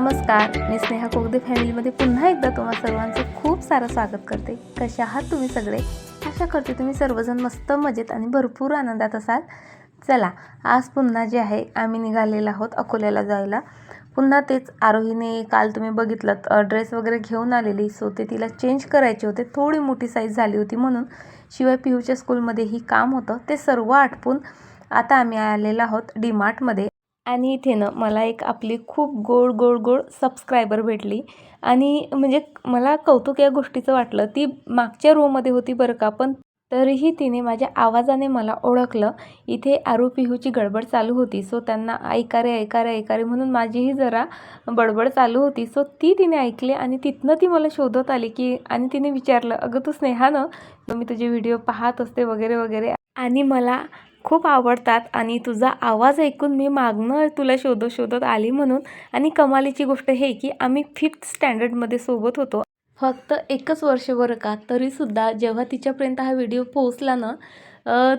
नमस्कार मी स्नेहा कोगदे फॅमिलीमध्ये पुन्हा एकदा तुम्हा सर्वांचं खूप सारं स्वागत करते. कसे आहात तुम्ही सगळे? आशा करते तुम्ही सर्वजण मस्त मजेत आणि भरपूर आनंदात असाल. चला आज पुन्हा जे आहे आम्ही निघालेलो आहोत अकोल्याला जायला. पुन्हा तेच आरोहीने काल तुम्ही बघितलं ड्रेस वगैरे घेऊन आलेली सो ते तिला चेंज करायचे होते. थोडी मोठी साईज झाली होती म्हणून. शिवाय पिहूच्या स्कूलमध्येही काम होतं. ते सर्व आटपून आता आम्ही आलेलो आहोत डीमार्टमध्ये आणि इथे ना मला एक आपली खूप गोड गोड गोड सबस्क्रायबर भेटली. आणि म्हणजे मला कौतुक या गोष्टीचं वाटलं. ती मागच्या रोमध्ये होती बरं का पण तरीही तिने माझ्या आवाजाने मला ओळखलं. इथे आरू पिहूची गडबड चालू होती. सो त्यांना ऐका रे ऐका रे ऐका रे म्हणून माझीही जरा बडबड चालू होती. सो ती तिने ऐकली आणि तिथनं ती मला शोधत आली की आणि तिने विचारलं अगं तू स्नेहा ना? मी तुझे व्हिडिओ पाहत असते वगैरे वगैरे. आणि मला खूप आवडतात आणि तुझा आवाज ऐकून मी मागणं तुला शोधत शोधत आली म्हणून आणि कमालीची गोष्ट हे की आम्ही फिफ्थ स्टँडर्डमध्ये सोबत होतो. फक्त एकच वर्ष बरं का? तरीसुद्धा जेव्हा तिच्यापर्यंत हा व्हिडिओ पोहोचला ना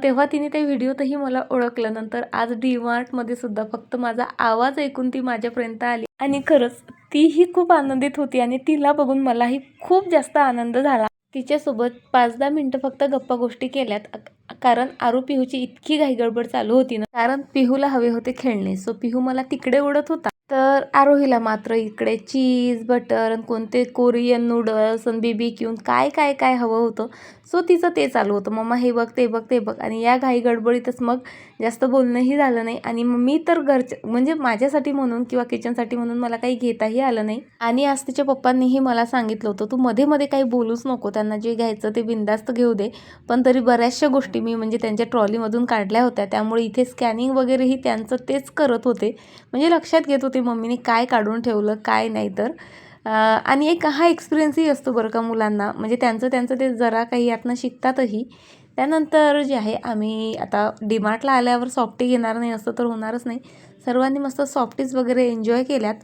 तेव्हा तिने त्या व्हिडिओतही मला ओळखलं. नंतर आज डी मार्टमध्ये सुद्धा फक्त माझा आवाज ऐकून ती माझ्यापर्यंत आली. आणि खरंच तीही खूप आनंदित होती आणि तिला बघून मलाही खूप जास्त आनंद झाला. तिच्यासोबत पाच दहा मिनटं फक्त गप्पा गोष्टी केल्यात. कारण आरू पिहूची इतकी घाई गडबड चालू होती ना. कारण पिहूला हवे होते खेळणे. सो पिहू मला तिकडे उडत होता. तर आरोहीला मात्र इकडे चीज बटर आणि कोणते कोरियन नूडल्स आणि बेबी क्यून काय काय काय हवं होतं. सो तिचं ते चालू होतं. मम्मा हे बघ ते बघ ते बघ. आणि या घाई गडबडीतच मग जास्त बोलणंही झालं नाही. आणि मग मी तर घरच्या म्हणजे माझ्यासाठी म्हणून किंवा किचनसाठी म्हणून मला काही घेताही आलं नाही. आणि आज तिच्या पप्पांनीही मला सांगितलं होतं तू मध्ये मध्ये काही बोलूच नको. त्यांना जे घ्यायचं ते बिंदास्त घेऊ दे. पण तरी बऱ्याचशा गोष्टी मी म्हणजे त्यांच्या ट्रॉलीमधून काढल्या होत्या. त्यामुळे इथे स्कॅनिंग वगैरेही त्यांचं तेच करत होते. म्हणजे लक्षात घेत होते मम्मीने काय काढून ठेवलं काय नाही तर. आणि एक हा एक्सपिरियन्सही असतो बरं का मुलांना. म्हणजे त्यांचं त्यांचं ते जरा काही यातनं शिकतातही. त्यानंतर जे आहे आम्ही आता डीमार्टला आल्यावर सॉफ्टी घेणार नाही असं तर होणारच नाही. सर्वांनी मस्त सॉफ्टीज वगैरे एन्जॉय केल्यात.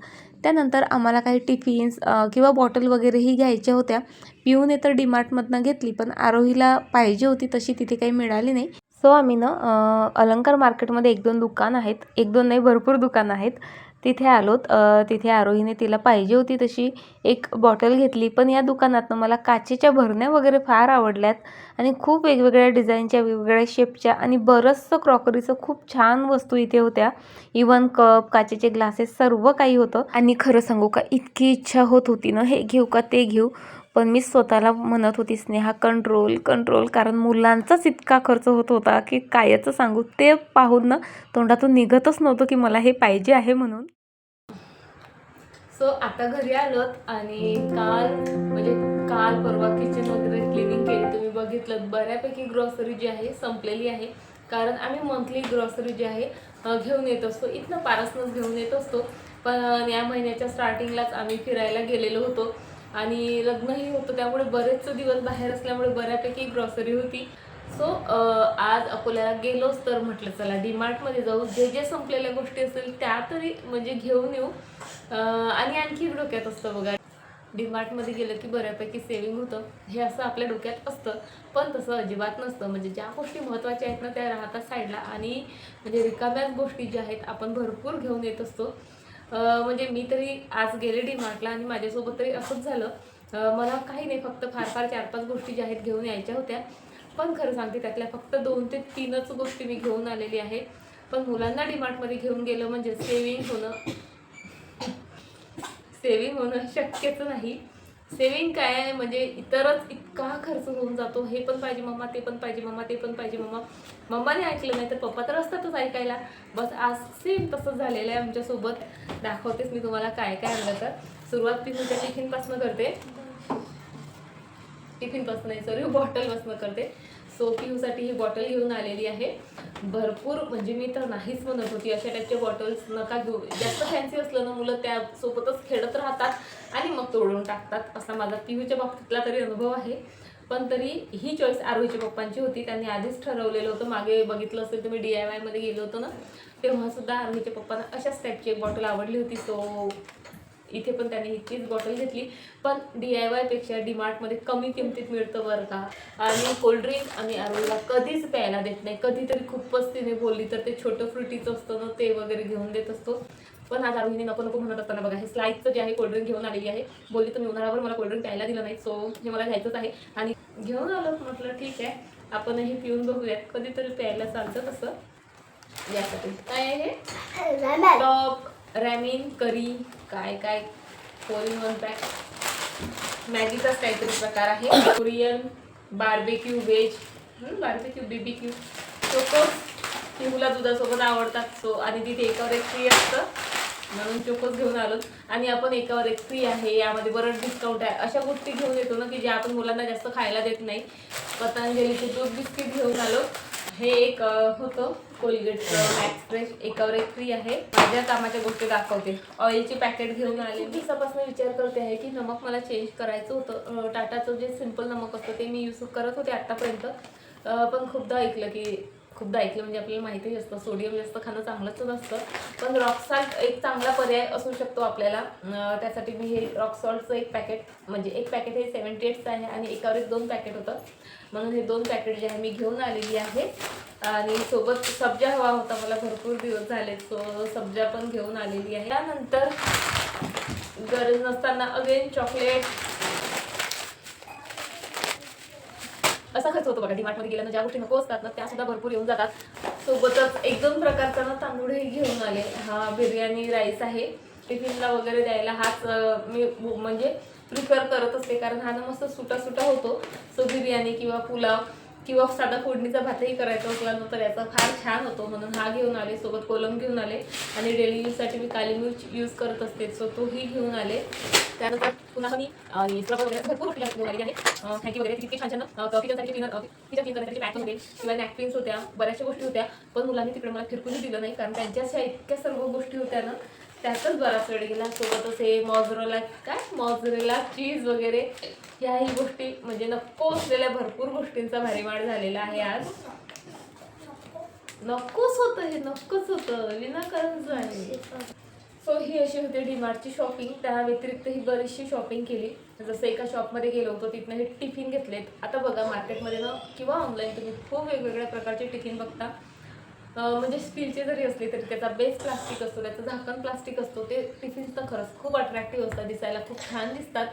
त्यानंतर आम्हाला काही टिफिन्स किंवा बॉटल वगैरेही घ्यायच्या होत्या. पिऊने तर डीमार्टमधनं घेतली पण आरोहीला पाहिजे होती तशी तिथे काही मिळाली नाही. सो आम्ही ना अलंकार मार्केटमध्ये एक दोन दुकान आहेत. एक दोन नाही भरपूर दुकान आहेत. तिथे आलोत. तिथे आरोहीने तिला पाहिजे होती तशी एक बॉटल घेतली. पण या दुकानातनं मला काचेच्या भरण्या वगैरे फार आवडल्यात आणि खूप वेगवेगळ्या डिझाईनच्या वेगवेगळ्या शेपच्या आणि बरंचसं क्रॉकरीचं खूप छान वस्तू इथे होत्या. इवन कप काचेचे ग्लासेस सर्व काही होतं. आणि खरं सांगू का इतकी इच्छा होत होती ना हे घेऊ का ते घेऊ. पण मी स्वतःला म्हणत होती स्नेहा कंट्रोल कंट्रोल कारण मुलांचाच इतका खर्च होत होता की कायचं सांगू? ते पाहून ना तोंडातून निघतच नव्हतं की मला हे पाहिजे आहे म्हणून. सो आता घरी आलोत आणि काल म्हणजे काल परवा किचन वगैरे क्लिनिंग केली. तुम्ही बघितलं बऱ्यापैकी ग्रॉसरी जी आहे संपलेली आहे. कारण आम्ही मंथली ग्रॉसरी जी आहे घेऊन येत असतो. इथनं पारसनच घेऊन येत असतो. पण या महिन्याच्या स्टार्टिंगलाच आम्ही फिरायला गेलेलो होतो. आणि लग्नही होतं त्यामुळे बरेचसे दिवस बाहेर असल्यामुळे बऱ्यापैकी ग्रॉसरी होती. सो आज अकोल्याला गेलोच तर म्हटलं चला डीमार्टमध्ये जाऊ. जे जे संपलेल्या गोष्टी असतील त्या तरी म्हणजे घेऊन येऊ. आणि आणखी डोक्यात असतं बघा. डीमार्टमध्ये गेलं की बऱ्यापैकी सेविंग होतं. हे असं आपल्या डोक्यात असतं. पण तसं अजिबात नसतं. म्हणजे ज्या गोष्टी महत्त्वाच्या आहेत ना त्या राहतात साईडला आणि म्हणजे रिकाम्याच गोष्टी ज्या आहेत आपण भरपूर घेऊन येत असतो. म्हणजे मी तरी आज गेले डीमार्टला आणि माझ्यासोबत तरी असंच झालं. मला काही नाही फक्त फार फार चार पाच गोष्टी ज्या आहेत घेऊन यायच्या होत्या. पण खरं सांगते त्यातल्या फक्त दोन ते तीनच गोष्टी मी घेऊन आलेली आहे. पण मुलांना डीमार्टमध्ये घेऊन गेलं म्हणजे सेविंग होणं सेविंग होणं शक्यच नाही. सेविंग काय म्हणजे इतरच इतका खर्च होऊन जातो. हे पण पाहिजे मम्मा ते पण पाहिजे मम्मा ते पण पाहिजे मम्मा मम्माने ऐकलं नाही तर पप्पा तर असतातच ऐकायला. बस आज सेम तसंच झालेलं आहे आमच्यासोबत. दाखवतेच मी तुम्हाला काय काय आणलं तर. सुरुवात पिहूच्या टिफिनपासून करते. टिफिनपासून नाही सॉरी बॉटलपासून करते. सो पिहूसाठी ही बॉटल घेऊन आलेली आहे. भरपूर म्हणजे मी तर नाहीच म्हणत होती अशा टाईपच्या बॉटल्स नका घेऊ. जास्त फॅन्सी असलं ना मुलं त्यासोबतच खेळत राहतात आणि मग तोडून टाकतात. असा माझा पिहूच्या बाबतीतला तरी अनुभव आहे. पण तरी ही चॉईस आरोहीच्या पप्पांची होती. त्यांनी आधीच ठरवलेलं होतं. मागे बघितलं असेल तुम्ही डी आय वायमध्ये गेलो होतो ना तेव्हासुद्धा आरोहीच्या पप्पांना अशाच टाईपची एक बॉटल आवडली होती. सो इथे पण त्यांनी ही तीच बॉटल घेतली. पण डी आय वायपेक्षा डीमार्टमध्ये कमी किमतीत मिळतं बरं का. आणि कोल्ड्रिंक आणि आरोला कधीच प्यायला देत नाही. कधीतरी खूपच तिने बोलली तर ते छोटं फ्रुटीचं असतं ना ते वगैरे घेऊन देत असतो. पण आज आरोहीने नको नको म्हणत असताना बघा हे स्लाईडचं जे आहे कोल्ड्रिंक घेऊन आलेली आहे. बोलली तुम्ही उन्हाळ्यावर मला कोल्ड्रिंक प्यायला दिलं नाही सो हे मला घ्यायचंच आहे. आणि घेऊन आलो म्हटलं ठीक आहे. आपण हे पिऊन बघूयात. कधीतरी प्यायला चालतं तसं. यासाठी. काय आहे टॉप रॅमिन करी काय काय? फोर इन वन पॅक मॅगीचाच काहीतरी प्रकार आहे. Korean barbecue veg barbecue BBQ Chocos मुला दुधासोबत आवडतात. सो आणि तिथे एकावर एक फ्री असतं. म्हणून चोकोस घेऊन आलो. आणि आपण एकावर एक फ्री आहे. यामध्ये बरंच डिस्काउंट आहे. अशा गोष्टी घेऊन येतो ना की ज्या आपण मुलांना जास्त खायला देत नाही. पतंजलीचे दूध बिस्किट घेऊन आलो. हे एक होतं कोलगेटचं मॅक्स फ्रेश एकावर एक फ्री आहे. माझ्या कामाच्या गोष्टी दाखवते. ऑइलची पॅकेट घेऊन आले मी दिवसापासून विचार करते आहे की नमक मला चेंज करायचं होतं. टाटाचं जे सिंपल नमक असतं ते मी यूज करत होते आत्तापर्यंत पण खूपदा ऐकलं की खूपदा ऐकलं म्हणजे आपल्याला माहिती असतं सोडियम जास्त खाणं चांगलंच नसतं. पण रॉक सॉल्ट एक चांगला पर्याय असू शकतो आपल्याला. त्यासाठी मी हे रॉक सॉल्टचं एक पॅकेट म्हणजे एक पॅकेट हे सेवन्टी एटचं आहे आणि एकावर एक दोन पॅकेट होतं. म्हणून हे दोन पॅकेट जे आहे मी घेऊन आलेली आहे. आणि सोबत सब्जा हवा होता मला भरपूर दिवस झाले सो सब्जा पण घेऊन आलेली आहे. त्यानंतर गरज नसताना अगेन चॉकलेट असा खर्च होतो बघा डीमार्टमध्ये गेल्यानं ज्या गोष्टी नको असतात ना त्या सुद्धा भरपूर येऊन जातात. सोबतच एक दोन प्रकारचा ना तांदूळही घेऊन आले. हा बिर्याणी राईस आहे. टिफिनला वगैरे द्यायला हाच मी म्हणजे प्रिफर करत असते कारण हा ना मस्त सुटा सुटा होतो. सो बिर्याणी किंवा पुलाव किंवा साधा फोडणीचा भातही करायचा असला ना तर याचा फार छान होतो. म्हणून हा घेऊन आले सोबत कोलम घेऊन आले. आणि डेली यूजसाठी मी काली मिर्च यूज करत असते सो तोही घेऊन आले. त्यानंतर पुन्हा मी भरपूर आलेली आहे थँक्यू वगैरे. तिथे छान छान किचनसाठी क्लीनर किचन क्लीन करण्यासाठी पॅक होते किंवा नॅपकिन्स होत्या बऱ्याचशा गोष्टी होत्या. पण मुलांनी तिकडे मला फिरकूनही दिलं नाही कारण त्यांच्या अशा इतक्या सर्व गोष्टी होत्या ना त्यातच बराच वेळ गेला. सोबतच हे मॉझरेला काय? मॉझरेला चीज वगैरे. ह्याही गोष्टी म्हणजे नको असलेल्या भरपूर गोष्टींचा भारीमाड झालेला आहे आज. नकोच होतं हे नकोच होतं. विनाकारण आहे. सो ही अशी होती डीमार्टची शॉपिंग त्या व्यतिरिक्त ही बरीचशी शॉपिंग केली. जसं एका शॉपमध्ये गेलो होतो तिथनं हे टिफिन घेतलेत. आता बघा मार्केटमध्ये ना किंवा ऑनलाईन तुम्ही खूप वेगवेगळ्या प्रकारचे टिफिन बघता. म्हणजे स्टीलचे जरी असले तरी त्याचा बेस प्लास्टिक असतो त्याचं झाकण प्लास्टिक असतो ते टिफिन्स तर खरंच खूप अट्रॅक्टिव्ह असतात दिसायला खूप छान दिसतात.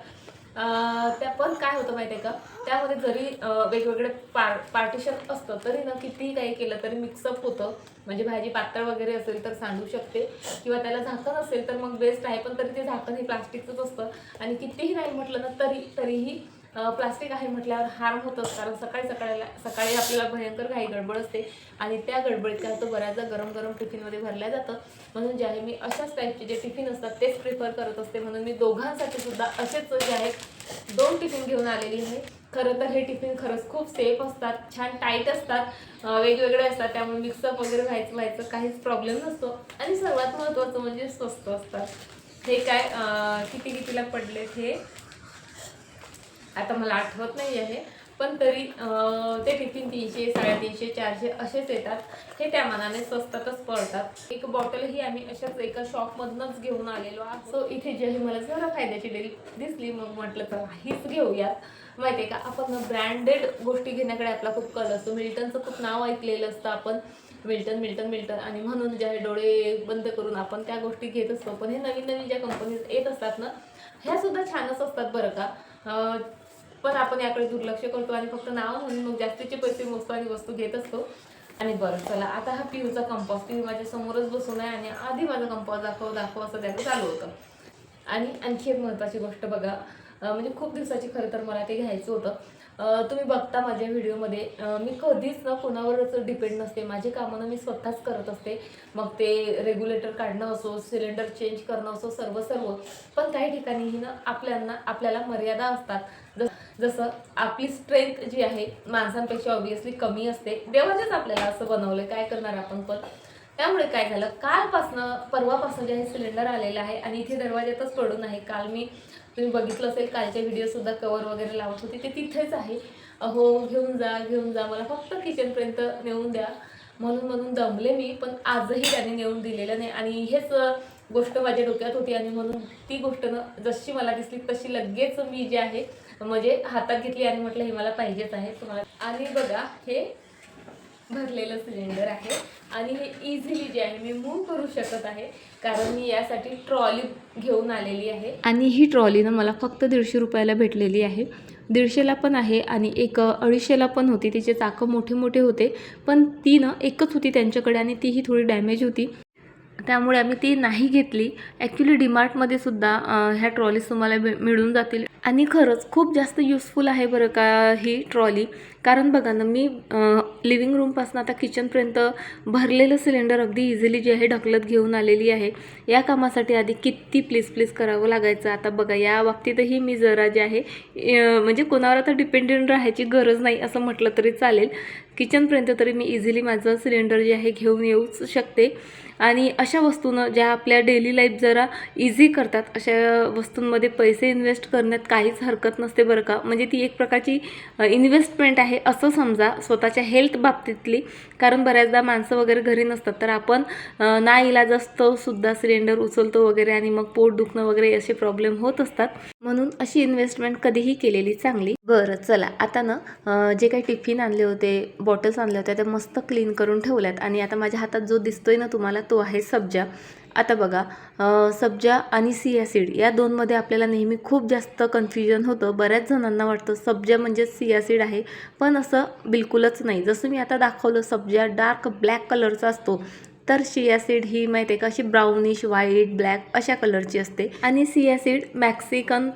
त्या पण काय होतं माहिती आहे का? त्यामध्ये जरी वेगवेगळे पार पार्टिशन असतं तरी ना कितीही काही केलं तरी मिक्सअप होतं. म्हणजे भाजी पातळ वगैरे असेल तर सांडू शकते. किंवा त्याला झाकण असेल तर मग बेस्ट आहे पण तरी ते झाकण हे प्लास्टिकचंच असतं. आणि कितीही नाही म्हटलं ना तरी तरीही प्लास्टिक आहे म्हटल्यावर हार्म होतंच कारण सकाळी सकाळीला सकाळी आपल्याला भयंकर काही गडबड असते आणि त्या गडबडीत काय होतं बऱ्याचदा गरम गरम टिफिनमध्ये भरल्या जातं. म्हणून जे आहे मी अशाच टाईपचे जे टिफिन असतात तेच प्रिफर करत असते. म्हणून मी दोघांसाठी सुद्धा असेच जे आहेत दोन टिफिन घेऊन आलेली आहे. खरं तर हे टिफिन खरंच खूप सेफ असतात छान टाईट असतात वेगवेगळे असतात. त्यामुळे मिक्सअप वगैरे व्हायचं व्हायचं काहीच प्रॉब्लेम नसतो. आणि सर्वात महत्त्वाचं म्हणजे स्वस्त असतात. हे काय किती कितीला पडलेत हे? आता मला आठवत नाही आहे पण तरी ते टिफिन तीनशे साडेतीनशे चारशे असेच येतात. हे त्या मनाने स्वस्तातच पडतात एक बॉटल ही आम्ही अशाच एका शॉपमधनंच घेऊन आलेलो आहोत. सो इथे जे आहे मला जरा फायद्याची डेली दिसली. मग म्हटलं तर हीच घेऊयात. माहिती आहे का आपण ब्रँडेड गोष्टी घेण्याकडे आपला खूप कल असतो. मिल्टनचं खूप नाव ऐकलेलं असतं आपण. मिल्टन मिल्टन मिल्टन आणि म्हणून जे आहे डोळे बंद करून आपण त्या गोष्टी घेत असतो. पण हे नवीन नवीन ज्या कंपनीज येत असतात ना ह्या सुद्धा छानच असतात बरं का. पण आपण याकडे दुर्लक्ष करतो आणि फक्त नाव म्हणून मग जास्तीचे पैसे मोजतो आणि वस्तू घेत असतो. आणि बरं चला आता हा पिऊचा कंपॉस पिऊ माझ्या समोरच बसून आहे आणि आधी माझा कंपॉस दाखव दाखव असं त्याचं चालू होतं. आणि आणखी एक महत्त्वाची गोष्ट बघा म्हणजे खूप दिवसाची खरं तर मला ते घ्यायचं होतं. तुम्ही बघता माझ्या व्हिडिओमध्ये मी कधीच ना कोणावरच डिपेंड नसते. माझे कामं ना मी स्वतःच करत असते. मग ते रेग्युलेटर काढणं असो सिलेंडर चेंज करणं असो सर्व सर्व. पण काही ठिकाणीही ना आपल्यांना आपल्याला मर्यादा असतात. जसं जसं आपली स्ट्रेंथ जी आहे माणसांपेक्षा ऑब्विसली कमी असते. देवाचेच आपल्याला असं बनवलं काय करणार आपण पण? त्यामुळे काय झालं? कालपासनं परवापासून जे सिलेंडर आलेलं आहे आणि इथे दरवाज्यातच पडून आहे. काल मी तुम्ही बघितलं असेल कालच्या व्हिडिओसुद्धा कवर वगैरे लावत होती. ते तिथेच आहे. अहो घेऊन जा घेऊन जा. मला फक्त किचनपर्यंत नेऊन द्या. म्हणून म्हणून दमले मी पण आजही त्याने नेऊन दिलेलं नाही. आणि हेच गोष्ट माझ्या डोक्यात होती. आणि म्हणून ती गोष्ट न जशी मला दिसली तशी लगेच मी जे आहे म्हणजे हातात घेतली आणि म्हटलं हे मला पाहिजेच आहे. तुम्हाला आणि बघा हे भरलेलं सिलेंडर आहे. आणि हे इझिली जे आहे मी मूव्ह करू शकत आहे कारण मी यासाठी ट्रॉली घेऊन आलेली आहे. आणि ही ट्रॉली ना मला फक्त दीडशे रुपयाला भेटलेली आहे. दीडशेला पण आहे आणि एक अडीचशेला पण होती. तिचे चाकं मोठे मोठे होते. पण ती ना एकच होती त्यांच्याकडे आणि तीही थोडी डॅमेज होती. त्यामुळे आम्ही ती नाही घेतली. ॲक्च्युली डीमार्टमध्ये सुद्धा ह्या ट्रॉलीज तुम्हाला मिळून जातील. आणि खरंच खूप जास्त युजफुल आहे बरं का ही ट्रॉली कारण बघा ना मी लिव्हिंग रूमपासून आता किचनपर्यंत भरलेलं सिलेंडर अगदी इझिली जे आहे ढकलत घेऊन आलेली आहे. या कामासाठी आधी किती प्लीज प्लीज करावं लागायचं? आता बघा या बाबतीतही मी जरा जे आहे म्हणजे कोणावर आता डिपेंडेंट राहायची गरज नाही असं म्हटलं तरी चालेल. किचनपर्यंत तरी मी इझिली माझं सिलेंडर जे आहे घेऊन येऊच शकते. आणि अशा वस्तूनं ज्या आपल्या डेली लाईफ जरा इझी करतात अशा वस्तूंमध्ये पैसे इन्व्हेस्ट करण्यात काहीच हरकत नसते बरं का. म्हणजे ती एक प्रकारची इन्व्हेस्टमेंट आहे असं समजा स्वतःच्या हेल्थ बाबतीतली. कारण बऱ्याचदा माणसं वगैरे घरी नसतात तर आपण ना इलाज असतो सुद्धा सिलेंडर उचलतो वगैरे आणि मग पोट दुखणं वगैरे असे प्रॉब्लेम होत असतात. म्हणून अशी इन्व्हेस्टमेंट कधीही केलेली चांगली. बरं चला. आता ना जे काही टिफिन आणले होते बॉटल्स आणल्या होत्या त्या मस्त क्लीन करून ठेवल्यात. आणि आता माझ्या हातात जो दिसतोय ना तुम्हाला तो आहे सब्जा. आता बघा सब्जा आणि सियासीड या दोनमध्ये आपल्याला नेहमी खूप जास्त कन्फ्युजन होतं. बऱ्याच जणांना वाटतं सब्जा म्हणजे सियासीड आहे पण असं बिलकुलच नाही. जसं मी आता दाखवलं सब्जा डार्क ब्लॅक कलरचा असतो तर सियासीड ही माहिती आहे का अशी ब्राउनिश व्हाईट ब्लॅक अशा कलरची असते. आणि सियासीड मॅक्सिकन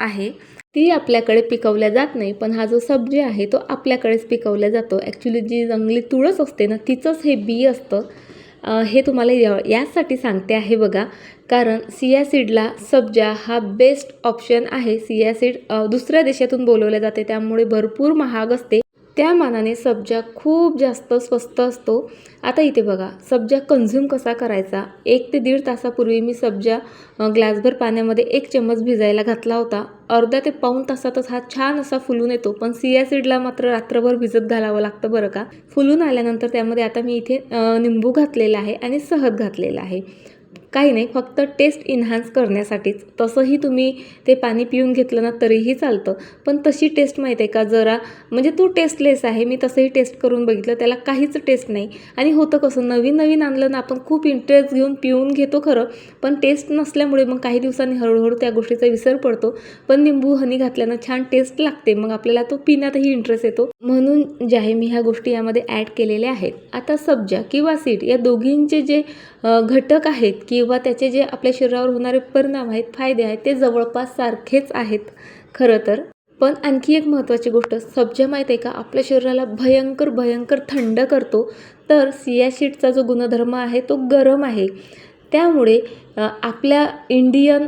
आहे. ती आपल्याकडे पिकवल्या जात नाही पण हा जो सब्जी आहे तो आपल्याकडेच पिकवला जातो. ॲक्च्युली जी जंगली तुळस असते ना तिचंच हे बी असतं. हे तुम्हाला या- यासाठी सांगते आहे बघा. कारण सियासीडला सब्जा हा बेस्ट ऑप्शन आहे. सियासीड दुसऱ्या देशातून बोलवले जाते. त्यामुळे भरपूर महाग असते. त्या मानाने सब्जा खूप जास्त स्वस्त असतो. आता इथे बघा सब्जा कन्झ्युम कसा करायचा? एक ते दीड तासापूर्वी मी सब्जा ग्लासभर पाण्यामध्ये एक चम्मच भिजायला घातला होता. अर्धा ते पाऊण तासातच हा छान असा फुलून येतो. पण सियासीडला मात्र रात्रभर भिजत घालावं लागतं बरं का? फुलून आल्यानंतर त्यामध्ये आता मी इथे निंबू घातलेला आहे आणि सहद घातलेला आहे. काही नाही फक्त टेस्ट इन्हान्स करण्यासाठीच. तसंही तुम्ही ते पाणी पिऊन घेतलं ना तरीही चालतं. पण तशी टेस्ट माहीत आहे का? जरा म्हणजे तो टेस्टलेस आहे मी तसंही टेस्ट करून बघितलं त्याला काहीच टेस्ट नाही. आणि होतं कसं नवीन नवीन आणलं ना आपण खूप इंटरेस्ट घेऊन पिऊन घेतो खरं पण टेस्ट नसल्यामुळे मग काही दिवसांनी हळूहळू त्या गोष्टीचा विसर पडतो. पण निंबू हनी घातल्यानं छान टेस्ट लागते मग आपल्याला तो पिण्यातही इंटरेस्ट येतो. म्हणून जे आहे मी ह्या गोष्टी यामध्ये ॲड केलेल्या आहेत. आता सब्जा किंवा सीट या दोघींचे जे घटक आहेत किंवा त्याचे जे आपल्या शरीरावर होणारे परिणाम आहेत फायदे आहेत ते जवळपास सारखेच आहेत खरं तर. पण आणखी एक महत्त्वाची गोष्ट सब्जा माहीत आहे का? आपल्या शरीराला भयंकर भयंकर थंड करतो. तर सियाशीटचा जो गुणधर्म आहे तो गरम आहे. त्यामुळे आपल्या इंडियन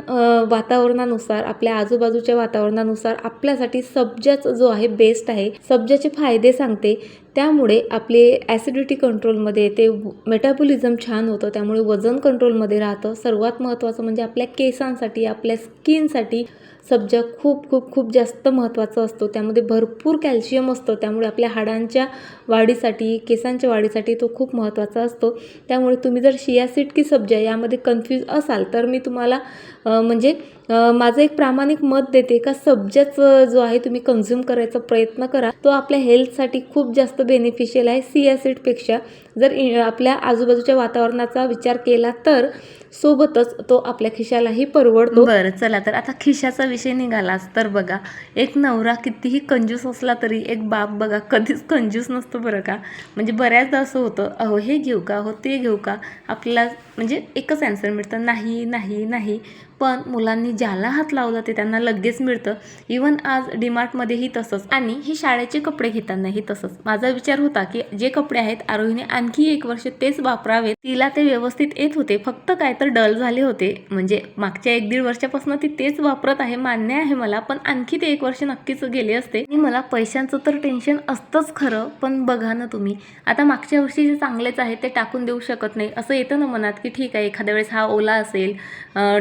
वातावरणानुसार आपल्या आजूबाजूच्या वातावरणानुसार आपल्यासाठी सब्जाचा जो आहे बेस्ट आहे. सब्जाचे फायदे सांगते. त्यामुळे आपले ॲसिडिटी कंट्रोलमध्ये येते मेटाबॉलिझम छान होतं त्यामुळे वजन कंट्रोलमध्ये राहतं. सर्वात महत्त्वाचं म्हणजे आपल्या केसांसाठी आपल्या स्किनसाठी सब्जा खूप खूप खूप जास्त महत्त्वाचं असतो. त्यामध्ये भरपूर कॅल्शियम असतं त्यामुळे आपल्या हाडांच्या वाढीसाठी केसांच्या वाढीसाठी तो खूप महत्त्वाचा असतो. त्यामुळे तुम्ही जर शियासीट की सब्जा यामध्ये कन्फ्यूज असाल तर मी तुम्हाला म्हणजे माझं एक प्रामाणिक मत देते का सब्जाच जो आहे तुम्ही कन्झ्युम करायचा प्रयत्न करा. तो आपल्या हेल्थसाठी खूप जास्त बेनिफिशियल आहे सियासीडपेक्षा जर आपल्या आजूबाजूच्या वातावरणाचा विचार केला तर सोबतच तो आपल्या खिशालाही परवडतो. बरं चला तर. आता खिशाचा विषय निघालाच तर बघा. एक नवरा कितीही कंजूस असला तरी एक बाप बघा कधीच कंजूस नसतो बरं का. म्हणजे बऱ्याचदा असं होतं अहो हे घेऊ का? हो ते घेऊ का? आपल्याला म्हणजे एकच ॲन्सर मिळतं नाही नाही नाही. पण मुलांनी ज्याला हात लावला ते त्यांना लगेच मिळतं. इवन आज डीमार्टमध्येही तसंच. आणि ही शाळेचे कपडे घेतानाही तसंच. माझा विचार होता की जे कपडे आहेत आरोहीने आणखी एक वर्ष तेच वापरावेत. तिला ते व्यवस्थित येत होते. फक्त काय तर डल झाले होते. म्हणजे मागच्या एक दीड वर्षापासून ती तेच वापरत आहे मान्य आहे मला पण आणखी ते एक वर्ष नक्कीच गेले असते. आणि मला पैशांचं तर टेन्शन असतंच खरं पण बघा ना तुम्ही. आता मागच्या वर्षी जे चांगलेच आहे ते टाकून देऊ शकत नाही. असं येतं ना मनात की ठीक आहे एखाद्या वेळेस हा ओला असेल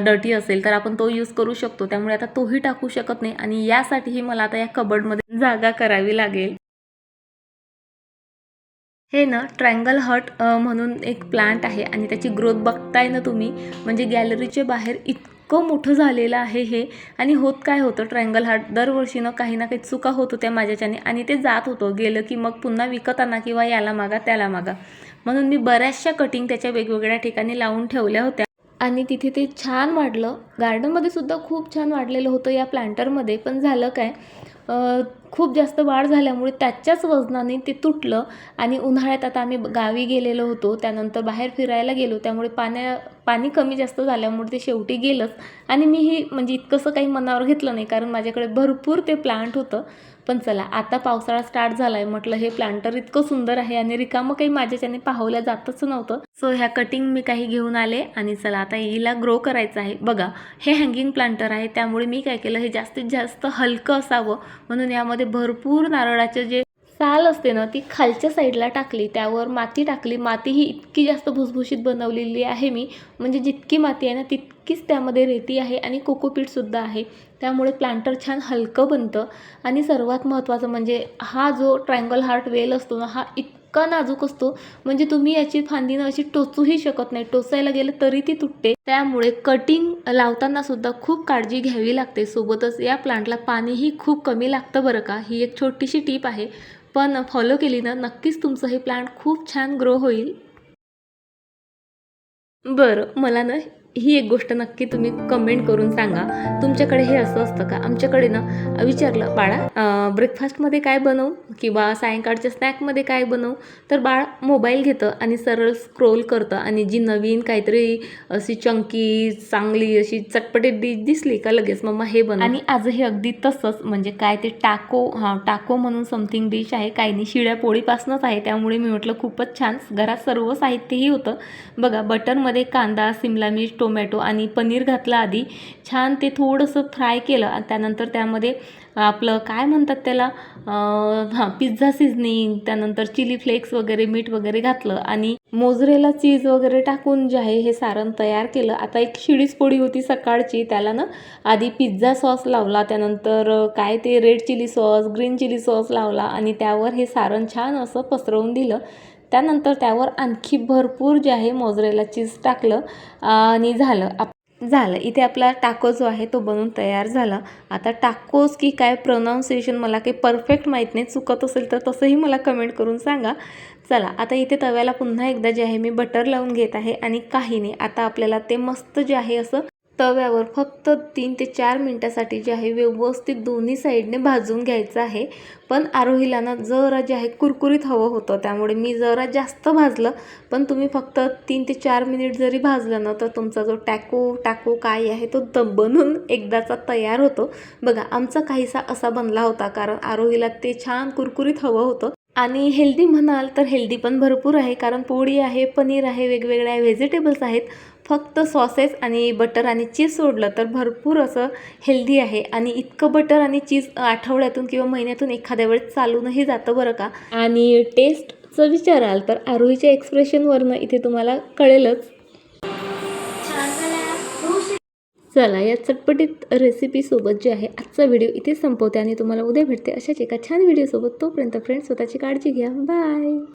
डर्टी असेल तर आपण तो यूज करू शकतो. त्यामुळे आता तोही टाकू शकत नाही. आणि यासाठीही मला आता या कबडमध्ये जागा करावी लागेल. हे ना ट्रँगल हट म्हणून एक प्लांट आहे आणि त्याची ग्रोथ बघताय ना तुम्ही म्हणजे गॅलरीच्या बाहेर इतकं मोठं झालेलं आहे हे. आणि होत काय होतं ट्रायंगल हार्ट दरवर्षीनं काही ना काही चुका होत होत्या माझ्याच्याने आणि ते जात होतं. गेलं की मग पुन्हा विकत आणा किंवा याला मागा त्याला मागा. म्हणून मी बऱ्याचशा कटिंग त्याच्या वेगवेगळ्या ठिकाणी लावून ठेवल्या होत्या. आणि तिथे ते छान वाढलं. गार्डनमध्ये सुद्धा खूप छान वाढलेलं होतं या प्लांटरमध्ये पण झालं काय खूप जास्त वाढ झाल्यामुळे त्याच्याच वजनाने ते तुटलं आणि उन्हाळ्यात आता आम्ही गावी गेलेलो होतो त्यानंतर बाहेर फिरायला गेलो त्यामुळे पाण्या पाणी कमी जास्त झाल्यामुळे ते शेवटी गेलंच. आणि मीही म्हणजे इतकंसं काही मनावर घेतलं नाही कारण माझ्याकडे भरपूर ते प्लांट होतं. पण चला आता पावसाळा स्टार्ट झाला आहे म्हटलं हे प्लांटर इतकं सुंदर आहे आणि रिकामं काही माझ्याच्याने पाहवल्या जातच नव्हतं. सो ह्या कटिंग मी काही घेऊन आले आणि चला आता हिला ग्रो करायचं आहे. बघा हे हँगिंग प्लांटर आहे त्यामुळे मी काय केलं हे जास्तीत जास्त हलकं असावं. म्हणून यामध्ये भरपूर नारळाचे जे साल असते ना ती खालच्या साईडला टाकली त्यावर माती टाकली. माती ही इतकी जास्त भुसभुशीत बनवलेली आहे मी. म्हणजे जितकी माती आहे ना तितकीच त्यामध्ये रेती आहे आणि कोकोपीटसुद्धा आहे. त्यामुळे प्लांटर छान हलकं बनतं. आणि सर्वात महत्त्वाचं म्हणजे हा जो ट्रँगल हार्ट वेल असतो ना हा इतका नाजूक असतो. म्हणजे तुम्ही याची फांदीनं अशी टोचूही शकत नाही. टोचायला गेलं तरी ती तुटते. त्यामुळे कटिंग लावताना सुद्धा खूप काळजी घ्यावी लागते. सोबतच या प्लांटला पाणीही खूप कमी लागतं बरं का? ही एक छोटीशी टीप आहे. पण फॉलो केली ना नक्कीच तुमचं हे प्लांट खूप छान ग्रो होईल. बरं मला ना ही एक गोष्ट नक्की तुम्ही कमेंट करून सांगा. तुमच्याकडे हे असं असतं का? आमच्याकडे ना विचारलं बाळा ब्रेकफास्टमध्ये काय बनवू? किंवा सायंकाळच्या स्नॅकमध्ये काय बनवू? तर बाळ मोबाईल घेतं आणि सरळ स्क्रोल करतं आणि जी नवीन काहीतरी अशी चंकी चांगली अशी चटपटीत डिश दिसली का लगेच मम्मा हे बनव. आणि आजही अगदी तसंच म्हणजे काय ते टाको हां टाको म्हणून समथिंग डिश आहे. काही नाही शिळ्या पोळीपासूनच आहे. त्यामुळे मी म्हटलं खूपच छान. घरात सर्व साहित्यही होतं. बघा बटरमध्ये कांदा सिमला मिर्च टोमॅटो आणि पनीर घातलं आधी छान ते थोडंसं फ्राय केलं आणि त्यानंतर त्यामध्ये आपलं काय म्हणतात त्याला हां पिझ्झा सिझनिंग त्यानंतर चिली फ्लेक्स वगैरे मीठ वगैरे घातलं आणि मोजरेला चीज वगैरे टाकून जे आहे हे सारण तयार केलं. आता एक शिडीच पोळी होती सकाळची त्याला ना आधी पिझ्झा सॉस लावला त्यानंतर काय ते red chilli sauce green chilli sauce लावला आणि त्यावर हे सारण छान असं पसरवून दिलं. त्यानंतर त्यावर आणखी भरपूर जे आहे मोजरेला चीज टाकलं आणि झालं. आप झालं. इथे आपला टाको जो आहे तो बनवून तयार झाला. आता टाकोज की काय प्रोनाऊन्सिएशन मला काही परफेक्ट माहीत नाही. चुकत असेल तर तसंही मला कमेंट करून सांगा. चला आता इथे तव्याला पुन्हा एकदा जे आहे मी बटर लावून घेत आहे आणि काही नाही. आता आपल्याला ते मस्त जे आहे असं तव्यावर फक्त तीन ते चार मिनटासाठी जे आहे व्यवस्थित दोन्ही साईडने भाजून घ्यायचं आहे. पण आरोहीला ना जरा जे आहे कुरकुरीत हवं होतं त्यामुळे मी जरा जास्त भाजलं. पण तुम्ही फक्त तीन ते चार मिनिट जरी भाजलं ना तर तुमचा जो टॅको टाको काय आहे तो द बनून एकदाचा तयार होतो. बघा आमचा काहीसा असा बनला होता कारण आरोहीला ते छान कुरकुरीत हवं होतं. आणि हेल्दी म्हणाल तर हेल्दी पण भरपूर आहे कारण पोळी आहे पनीर आहे वेगवेगळ्या व्हेजिटेबल्स आहेत. फक्त सॉसेस आणि बटर आणि चीज सोडलं तर भरपूर असं हेल्दी आहे. आणि इतकं बटर आणि चीज आठवड्यातून किंवा महिन्यातून एखाद्या वेळेस चालूनही जातं बरं का? आणि टेस्टचं विचाराल तर आरोहीच्या एक्सप्रेशनवरनं इथे तुम्हाला कळेलच. चला या चटपटीत रेसिपीसोबत जे आहे आजचा व्हिडिओ इथे संपवते आणि तुम्हाला उद्या भेटते अशाच एका छान व्हिडिओसोबत तोपर्यंत फ्रेंड्स स्वतःची काळजी घ्या. बाय